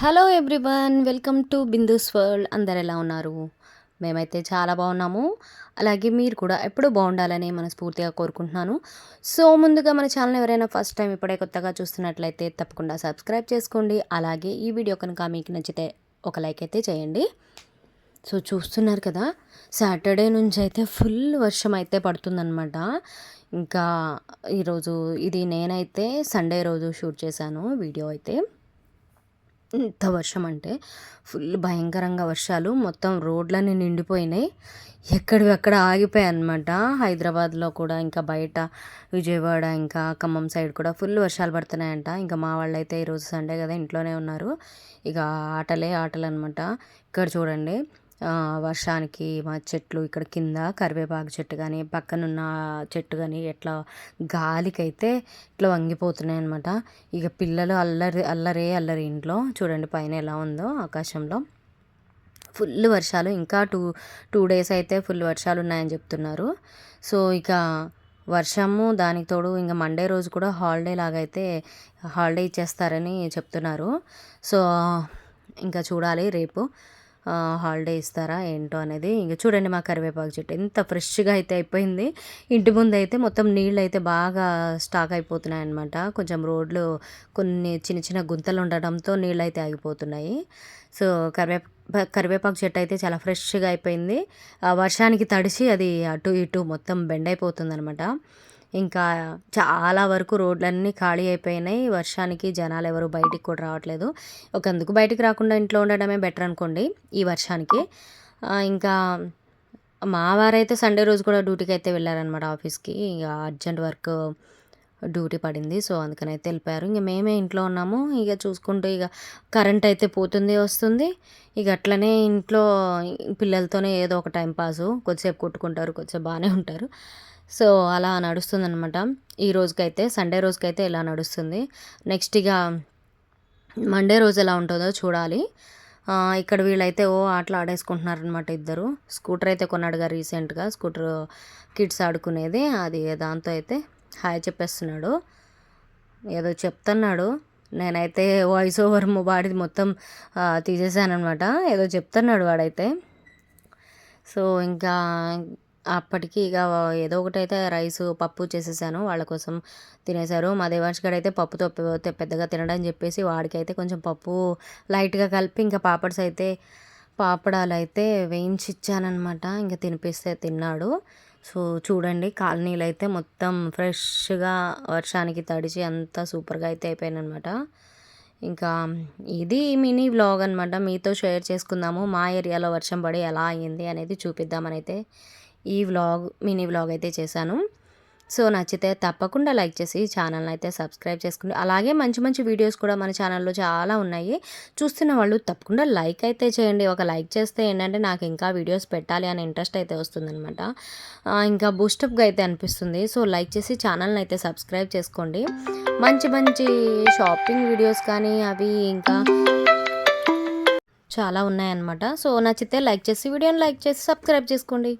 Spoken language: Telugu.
Hello everyone welcome to Bindu's world అందరు ఎలా ఉన్నారు? మేమైతే చాలా బాగున్నాము. అలాగే మీరు కూడా ఎప్పుడూ బాగుండాలని మనస్ఫూర్తిగా కోరుకుంటున్నాను. సో ముందుగా మన ఛానల్ ఎవరైనా ఫస్ట్ టైం ఇప్పుడే కొత్తగా చూస్తున్నట్లయితే తప్పకుండా సబ్స్క్రైబ్ చేసుకోండి. అలాగే ఈ వీడియో కనుక మీకు నచ్చితే ఒక లైక్ అయితే చేయండి. సో చూస్తున్నారు కదా సాటర్డే నుంచి అయితే ఫుల్ వర్షం అయితే పడుతుందన్నమాట. ఇంకా ఈరోజు ఇది నేనైతే సండే రోజు షూట్ చేశాను వీడియో అయితే. ఎంత వర్షం అంటే ఫుల్ భయంకరంగా వర్షాలు. మొత్తం రోడ్లన్నీ నిండిపోయినాయి. ఎక్కడివి అక్కడ ఆగిపోయాయి అనమాట హైదరాబాద్లో కూడా ఇంకా బయట విజయవాడ ఇంకా ఖమ్మం సైడ్ కూడా ఫుల్ వర్షాలు పడుతున్నాయంట. ఇంకా మా వాళ్ళు అయితే ఈరోజు సండే కదా ఇంట్లోనే ఉన్నారు. ఇక ఆటలే ఆటలు అనమాట ఇక్కడ చూడండి. వర్షానికి మా చెట్లు ఇక్కడ కింద కరివేపాకు చెట్టు కానీ పక్కనున్న చెట్టు కానీ ఎట్లా గాలికైతే ఇట్లా వంగిపోతున్నాయి అనమాట ఇక పిల్లలు అల్లరి అల్లరే అల్లరి ఇంట్లో. చూడండి పైన ఎలా ఉందో ఆకాశంలో. ఫుల్ వర్షాలు. ఇంకా టూ టూ డేస్ అయితే ఫుల్ వర్షాలు ఉన్నాయని చెప్తున్నారు. సో ఇక వర్షము దానికి తోడు ఇంకా మండే రోజు కూడా హాలిడే లాగైతే హాలిడే ఇచ్చేస్తారని చెప్తున్నారు. సో ఇంకా చూడాలి రేపు. హాలిడే ఇస్తారా ఏంటో అనేది ఇంకా చూడండి మా కరివేపాకు చెట్టు. ఎంత ఫ్రెష్గా అయితే అయిపోయింది. ఇంటి ముందు అయితే మొత్తం నీళ్ళు అయితే బాగా స్టాక్ అయిపోతున్నాయి అనమాట కొంచెం రోడ్లు కొన్ని చిన్న చిన్న గుంతలు ఉండడంతో నీళ్ళు అయితే ఆగిపోతున్నాయి. సో కరివేపా కరివేపాకు చెట్టు అయితే చాలా ఫ్రెష్గా అయిపోయింది. ఆ వర్షానికి తడిసి అది అటు ఇటు మొత్తం బెండ్ అయిపోతుంది అనమాట ఇంకా చాలా వరకు రోడ్లన్నీ ఖాళీ అయిపోయినాయి. వర్షానికి జనాలు ఎవరు బయటికి కూడా రావట్లేదు. ఒకందుకు బయటికి రాకుండా ఇంట్లో ఉండడమే బెటర్ అనుకోండి ఈ వర్షానికి. ఇంకా మా వారైతే సండే రోజు కూడా డ్యూటీకి అయితే వెళ్ళారనమాట ఆఫీస్కి. ఇక అర్జెంట్ వర్క్ డ్యూటీ పడింది. సో అందుకని అయితే వెళ్ళిపోయారు. ఇంక మేమే ఇంట్లో ఉన్నాము. ఇక చూసుకుంటూ ఇక కరెంట్ అయితే పోతుంది వస్తుంది. ఇక అట్లనే ఇంట్లో పిల్లలతోనే ఏదో ఒక టైం పాసు. కొద్దిసేపు కొట్టుకుంటారు కొద్దిసేపు బాగానే ఉంటారు. సో అలా నడుస్తుందనమాట ఈ రోజుకైతే సండే రోజుకైతే ఇలా నడుస్తుంది. నెక్స్ట్ ఇక మండే రోజు ఎలా ఉంటుందో చూడాలి. ఇక్కడ వీళ్ళైతే ఓ ఆటలు ఆడేసుకుంటున్నారనమాట ఇద్దరు. స్కూటర్ అయితే కొన్నాడుగా రీసెంట్గా. స్కూటర్ కిడ్స్ ఆడుకునేది. అది దాంతో అయితే హాయ్ చెప్పేస్తున్నాడు. ఏదో చెప్తున్నాడు. నేనైతే వాయిస్ ఓవర్ వాడిది మొత్తం తీసేసానమాట ఏదో చెప్తున్నాడు వాడైతే. సో ఇంకా అప్పటికి ఇక ఏదో ఒకటి అయితే రైస్ పప్పు చేసేసాను. వాళ్ళ కోసం తినేశారు. మా దేవాంశ్ గడ్ అయితే పప్పుతో పెద్దగా తినడని చెప్పేసి వాడికైతే కొంచెం పప్పు లైట్గా కలిపి ఇంకా పాపడ్స్ అయితే పాపడాలు అయితే వేయించి ఇచ్చానమాట ఇంకా తినిపిస్తే తిన్నాడు. సో చూడండి కాలనీలు అయితే మొత్తం ఫ్రెష్గా వర్షానికి తడిచి అంతా సూపర్గా అయితే అయిపోయానమాట ఇంకా ఇది మినీ వ్లాగ్ అనమాట మీతో షేర్ చేసుకుందాము. మా ఏరియాలో వర్షం పడి ఎలా అయ్యింది అనేది చూపిద్దామని అయితే ఈ వ్లాగ్ మినీ వ్లాగ్ అయితే చేశాను. సో నచ్చితే తప్పకుండా లైక్ చేసి ఛానల్ని అయితే సబ్స్క్రైబ్ చేసుకోండి. అలాగే మంచి మంచి వీడియోస్ కూడా మన ఛానల్లో చాలా ఉన్నాయి. చూస్తున్న వాళ్ళు తప్పకుండా లైక్ అయితే చేయండి. ఒక లైక్ చేస్తే ఏంటంటే నాకు ఇంకా వీడియోస్ పెట్టాలి అనే ఇంట్రెస్ట్ అయితే వస్తుందన్నమాట. ఇంకా బూస్టప్గా అయితే అనిపిస్తుంది. సో లైక్ చేసి ఛానల్ని అయితే సబ్స్క్రైబ్ చేసుకోండి. మంచి మంచి షాపింగ్ వీడియోస్ కానీ అవి ఇంకా చాలా ఉన్నాయన్నమాట. సో నచ్చితే లైక్ చేసి వీడియోని లైక్ చేసి సబ్స్క్రైబ్ చేసుకోండి.